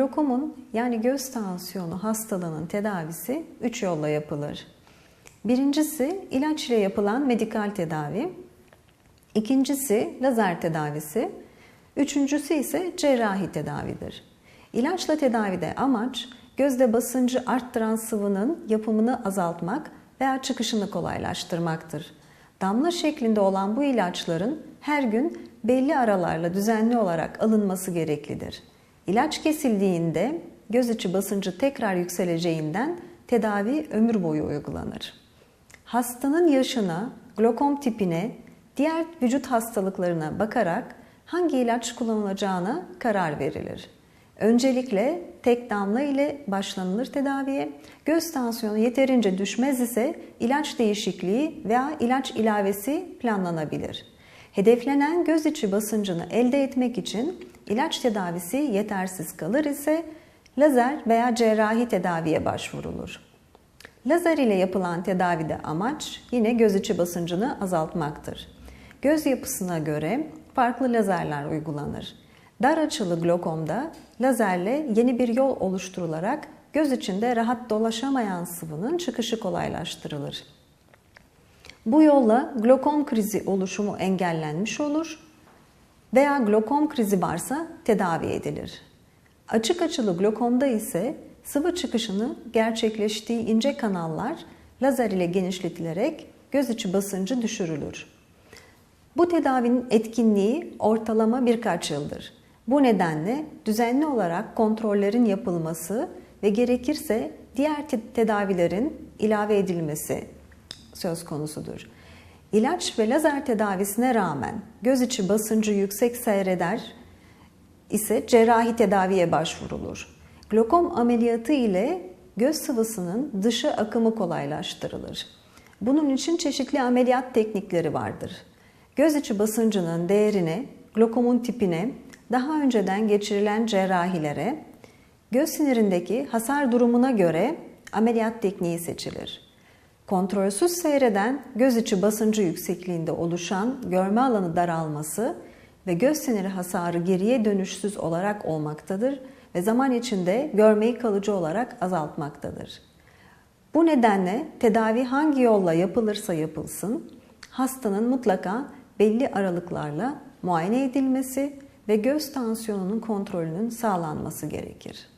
Glokomun yani göz tansiyonu hastalığının tedavisi 3 yolla yapılır. Birincisi ilaç ile yapılan medikal tedavi. İkincisi lazer tedavisi. Üçüncüsü ise cerrahi tedavidir. İlaçla tedavide amaç gözde basıncı arttıran sıvının yapımını azaltmak veya çıkışını kolaylaştırmaktır. Damla şeklinde olan bu ilaçların her gün belli aralarla düzenli olarak alınması gereklidir. İlaç kesildiğinde göz içi basıncı tekrar yükseleceğinden tedavi ömür boyu uygulanır. Hastanın yaşına, glokom tipine, diğer vücut hastalıklarına bakarak hangi ilaç kullanılacağına karar verilir. Öncelikle tek damla ile başlanılır tedaviye. Göz tansiyonu yeterince düşmez ise ilaç değişikliği veya ilaç ilavesi planlanabilir. Hedeflenen göz içi basıncını elde etmek için ilaç tedavisi yetersiz kalır ise lazer veya cerrahi tedaviye başvurulur. Lazer ile yapılan tedavide amaç yine göz içi basıncını azaltmaktır. Göz yapısına göre farklı lazerler uygulanır. Dar açılı glokomda lazerle yeni bir yol oluşturularak göz içinde rahat dolaşamayan sıvının çıkışı kolaylaştırılır. Bu yolla glokom krizi oluşumu engellenmiş olur veya glokom krizi varsa tedavi edilir. Açık açılı glokomda ise sıvı çıkışını gerçekleştiği ince kanallar lazer ile genişletilerek göz içi basıncı düşürülür. Bu tedavinin etkinliği ortalama birkaç yıldır. Bu nedenle düzenli olarak kontrollerin yapılması ve gerekirse diğer tedavilerin ilave edilmesi söz konusudur. İlaç ve lazer tedavisine rağmen göz içi basıncı yüksek seyreder ise cerrahi tedaviye başvurulur. Glokom ameliyatı ile göz sıvısının dışı akımı kolaylaştırılır. Bunun için çeşitli ameliyat teknikleri vardır. Göz içi basıncının değerine, glokomun tipine, daha önceden geçirilen cerrahilere, göz sinirindeki hasar durumuna göre ameliyat tekniği seçilir. Kontrolsüz seyreden göz içi basıncı yüksekliğinde oluşan görme alanı daralması ve göz siniri hasarı geriye dönüşsüz olarak olmaktadır ve zaman içinde görmeyi kalıcı olarak azaltmaktadır. Bu nedenle tedavi hangi yolla yapılırsa yapılsın, hastanın mutlaka belli aralıklarla muayene edilmesi ve göz tansiyonunun kontrolünün sağlanması gerekir.